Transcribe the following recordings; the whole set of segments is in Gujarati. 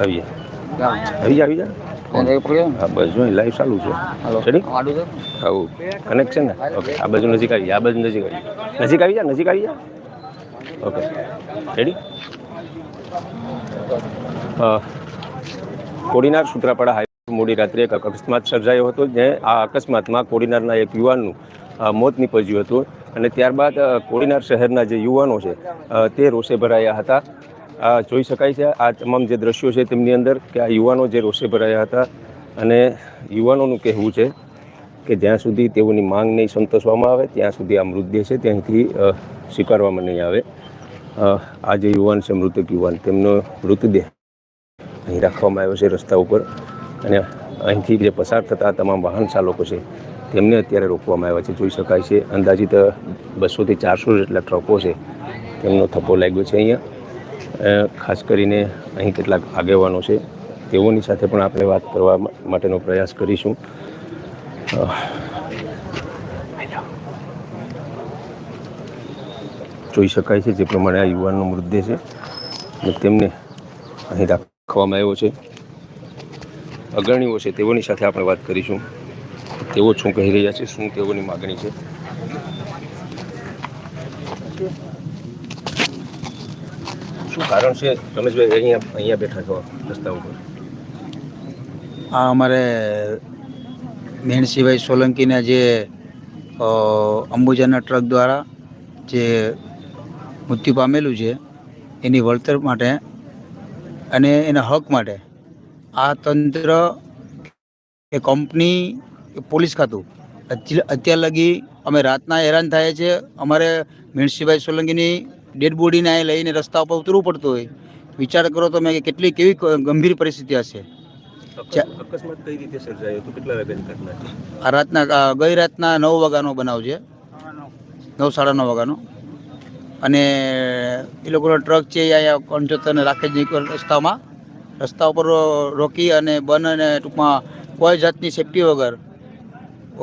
આવી જા આવી જા. આવી લાઈવ ચાલુ છે. રેડી આવું. કનેક્શન ને? ઓકે આ બાજુ નજીક આવી આ બાજુ નજીક આવી નજીક આવી જા નજીક આવી જા. Okay ready Kodinar Sutrapada highway મોડી રાત્રે એક અકસ્માત સર્જાયો હતો જે આ અકસ્માતમાં કોડીનારના એક યુવાનનું મોત નીપજ્યું હતું. અને ત્યારબાદ કોડીનાર શહેરના જે યુવાનો છે તે રોષે ભરાયા હતા. આ જોઈ શકાય છે. આ તમામ જે દ્રશ્યો છે તેમની અંદર કે આ યુવાનો જે રોષે ભરાયા હતા અને યુવાનોનું કહેવું છે કે જ્યાં સુધી તેઓની માંગ નહીં સંતોષવામાં આવે, ત્યાં સુધી આ મૃતદેહ છે ત્યાંથી સ્વીકારવામાં નહીં આવે. આ જે યુવાન છે, મૃતક યુવાન, તેમનો મૃતદેહ અહીં રાખવામાં આવ્યો છે રસ્તા ઉપર અને અહીંથી જે પસાર થતા તમામ વાહન ચાલકો છે તેમને અત્યારે રોકવામાં આવ્યા છે. જોઈ શકાય છે, અંદાજિત બસોથી ચારસો જેટલા ટ્રકો છે. તેમનો થપ્પો લાગ્યો છે અહીંયા. ખાસ કરીને અહીં કેટલાક આગેવાનો છે, તેઓની સાથે પણ આપણે વાત કરવા માટેનો પ્રયાસ કરીશું. જોઈ શકાય છે જે પ્રમાણે આ યુવાનનો મૃતદેહ છે અને તેમને અહીં રાખવામાં આવ્યો છે. અગ્રણીઓ છે, તેઓની સાથે આપણે વાત કરીશું. તેઓ શું કહી રહ્યા છે, શું તેઓની માગણી છે? શું કારણ છે? રમેશભાઈ, અહીંયા અહીંયા બેઠા છો રસ્તા ઉપર. આ અમારે મેણસીભાઈ સોલંકીના જે અંબુજાના ટ્રક દ્વારા જે મૃત્યુ પામેલું છે, એની વળતર માટે અને એના હક માટે આ તંત્ર કે કંપની પોલીસ ખાતું. અત્યાર લગી અમે રાતના હેરાન થાય છે. અમારે મેણસિંહભાઈ સોલંકીની ડેડ બોડીને અહીં લઈને રસ્તા ઉપર ઉતરવું પડતું હોય. વિચાર કરો તમે કે કેટલી કેવી ગંભીર પરિસ્થિતિ હશે. અકસ્માત કઈ રીતે સર્જાયો? હતો કેટલા વાગ્યાની છે આ રાતના ગઈ રાતના નવ વાગ્યાનો બનાવ છે. નવ સાડા નવ વાગ્યાનો. અને એ લોકોનો ટ્રક છે અહીંયા કંચોતરને રાખે જ નહીં રસ્તામાં. રસ્તા ઉપર રોકી અને બન અને ટૂંકમાં કોઈ જાતની સેફટી વગર.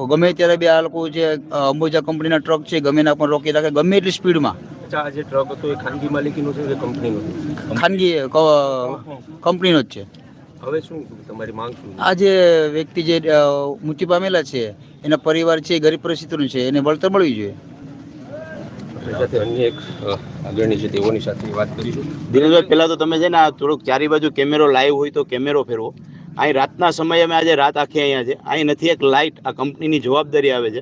ગમે ત્યારે બી આ લોકો જે અંબુજા કંપનીના ટ્રક છે ગમે એના પણ રોકી રાખે ગમે એટલી સ્પીડમાં આ જે ટ્રક હતો એ ખાનગી માલિકીનો છે કે કંપનીનો છે? ખાનગી ક- કંપનીનો જ છે. હવે શું તમારી માંગ શું આ જે વ્યક્તિ જે મૃત્યુ પામેલા છે એના પરિવાર છે એ ગરીબ પરિસ્થિતિનું છે એને વળતર મળવી જોઈએ. સાથે અન્ય એક અ, છે તેઓની સાથે વાત કરીશું. દિનેશભાઈ પહેલાં તો તમે છે ને આ થોડુંક ચારી બાજુ કેમેરો લાઈવ હોય તો કેમેરો ફેરવો. અહીં રાતના સમયે અમે આજે રાત આખી અહીંયા છે. અહીં નથી એક લાઇટ આ કંપનીની જવાબદારી આવે છે.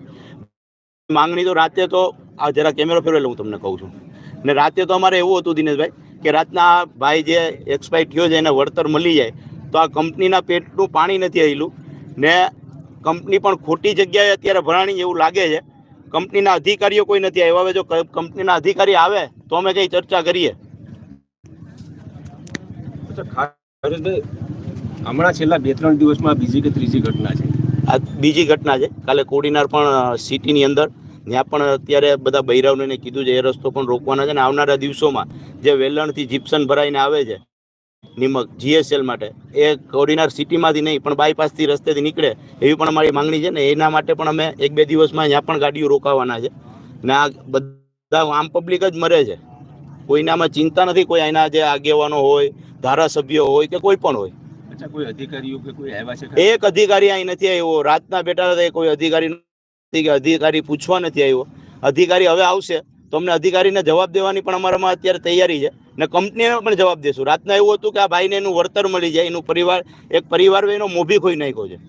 માંગણી તો રાતે તો આ જરા કેમેરો ફેરવે હું તમને કહું છું. ને રાતે તો અમારે એવું હતું દિનેશભાઈ કે રાતના ભાઈ જે એક્સપાયર થયો છે એને વળતર મળી જાય તો આ કંપનીના પેટનું પાણી નથી આવેલું ને કંપની પણ ખોટી જગ્યાએ અત્યારે ભરાણી એવું લાગે છે. કંપનીના અધિકારીઓ કોઈ નથી આવ્યા. હવે જો કંપનીના અધિકારી આવે તો અમે કંઈ ચર્ચા કરીએ. હમણાં છેલ્લા બે ત્રણ દિવસમાં બીજી કે ત્રીજી ઘટના છે? આ બીજી ઘટના છે. કાલે કોડીનાર પણ સિટીની અંદર ત્યાં પણ અત્યારે બધા બૈરાવને કીધું છે એ રસ્તો પણ રોકવાના છે ને આવનારા દિવસોમાં જે વેલણથી જીપ્સન ભરાઈને આવે છે નિમક જીએસએલ માટે એ કોડીનાર સિટીમાંથી નહીં પણ બાયપાસથી રસ્તેથી નીકળે એવી પણ અમારી માંગણી છે ને એના માટે પણ અમે એક બે દિવસમાં ત્યાં પણ ગાડીઓ રોકાવાના છે. ને આ બધા આમ પબ્લિક જ મરે છે. કોઈનામાં ચિંતા નથી કોઈ એના જે આગેવાનો હોય ધારાસભ્યો હોય કે કોઈ પણ હોય. કોઈ અધિકારીઓ કે કોઈ આવ્યા છે? એક અધિકારી અહીં નથી આવ્યો. રાતના બેઠા કોઈ અધિકારી કે અધિકારી પૂછવા નથી આવ્યો. અધિકારી હવે આવશે, તો અમને અધિકારીને જવાબ દેવાની પણ અમારામાં અત્યારે તૈયારી છે. ને કંપનીને પણ જવાબ દેશું. રાતના એવું હતું કે આ ભાઈને એનું વળતર મળી જાય, એનું પરિવાર, એક પરિવાર એનો મોભી ખોઈ નાખ્યો છે.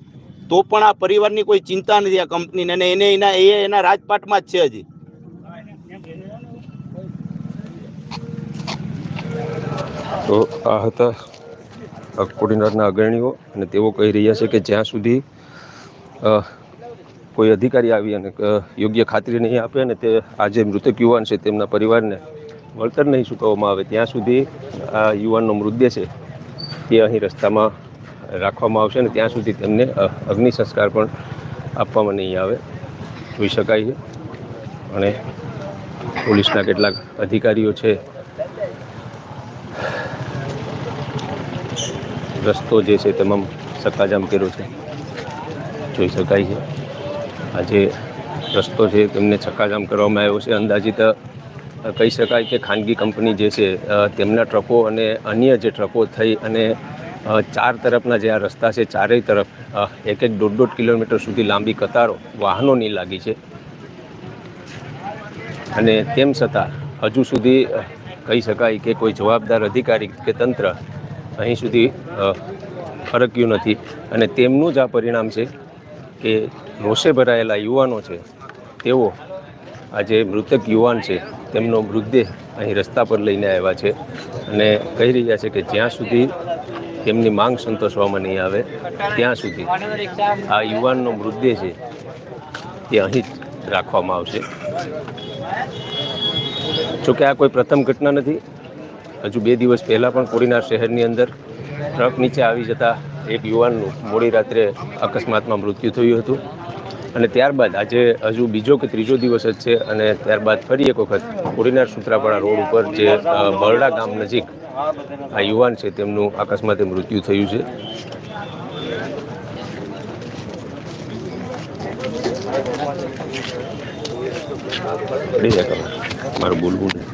તો પણ આ પરિવારની કોઈ ચિંતા નથી આ કંપનીને અને એને એના, એ એના રાજપાટમાં જ છે હજી. તો આ હતા કોડીનારના અગ્રણીઓ અને તેઓ કહી રહ્યા છે કે જ્યાં સુધી કોઈ અધિકારી આવી અને યોગ્ય ખાતરી નહીં આપે અને તે આ જે મૃતક યુવાન છે તેમના પરિવારને વળતર નહીં ચૂકવવામાં આવે, ત્યાં સુધી આ યુવાનનો મૃતદેહ છે તે અહીં રસ્તામાં રાખવામાં આવશે અને ત્યાં સુધી તેમને અગ્નિ સંસ્કાર પણ આપવામાં નહીં આવે. જોઈ શકાય છે. અને પોલીસના કેટલાક અધિકારીઓ છે. રસ્તો જે છે તમામ સકાજામ કર્યો છે. જોઈ શકાય છે. આ જે રસ્તો છે, તેમને ચક્કાજામ કરવામાં આવ્યો છે. અંદાજિત કહી શકાય કે ખાનગી કંપની જે છે તેમના ટ્રકો અને અન્ય જે ટ્રકો થઈ અને ચાર તરફના જે આ રસ્તા છે, ચારેય તરફ એક એક દોઢ દોઢ કિલોમીટર સુધી લાંબી કતારો વાહનોની લાગી છે. અને તેમ છતાં, હજુ સુધી કહી શકાય કે કોઈ જવાબદાર અધિકારી કે તંત્ર અહીં સુધી ફરક્યું નથી. અને તેમનું જ આ પરિણામ છે કે રોષે ભરાયેલા યુવાનો છે, તેઓ આ જે મૃતક યુવાન છે, તેમનો મૃતદેહ અહીં રસ્તા પર લઈને આવ્યા છે અને કહી રહ્યા છે કે જ્યાં સુધી તેમની માંગ સંતોષવામાં નહીં આવે, ત્યાં સુધી આ યુવાનનો મૃતદેહ છે, તે અહીં જ રાખવામાં આવશે. જોકે આ કોઈ પ્રથમ ઘટના નથી, હજુ બે દિવસ પહેલાં પણ કોડીનાર શહેરની અંદર ટ્રક નીચે આવી જતા એક યુવાનનું મોડી રાત્રે અકસ્માતમાં મૃત્યુ થયું હતું. અને ત્યારબાદ આજે હજુ બીજો કે ત્રીજો દિવસ જ છે અને ત્યારબાદ ફરી એક વખત કોડીનાર સુત્રાપાડા રોડ ઉપર જે બરડા ગામ નજીક આ યુવાન છે તેમનું અકસ્માતે મૃત્યુ થયું છે. મારું બોલવું નહીં.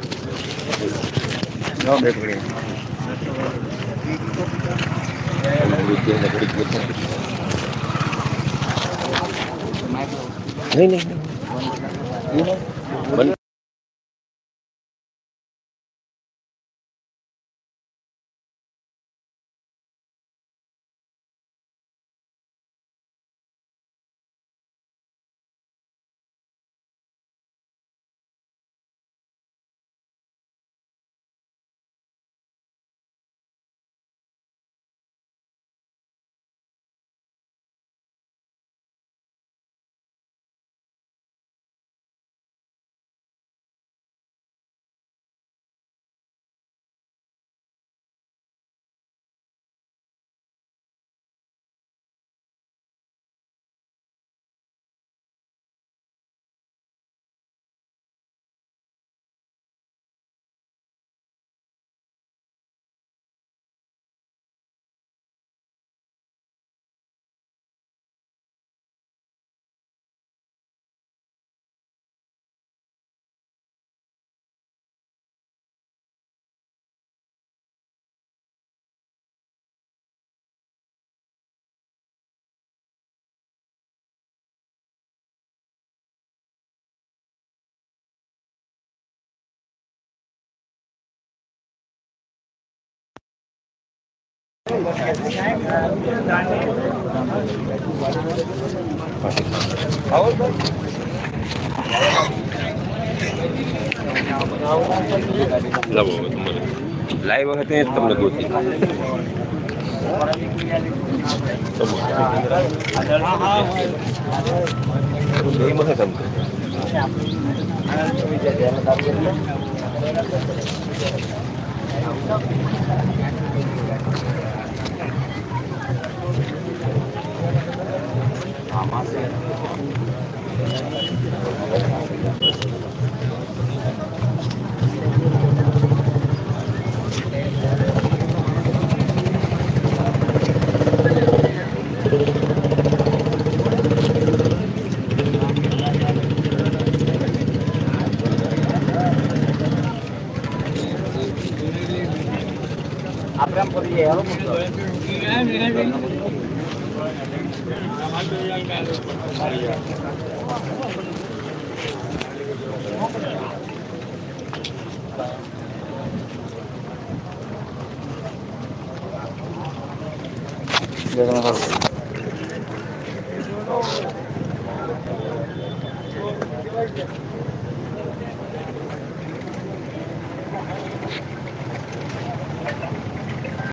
नाही नाही. લાઈવ વખતે તમને ગોતી. તમને Abraham podia, ela não. Gracias.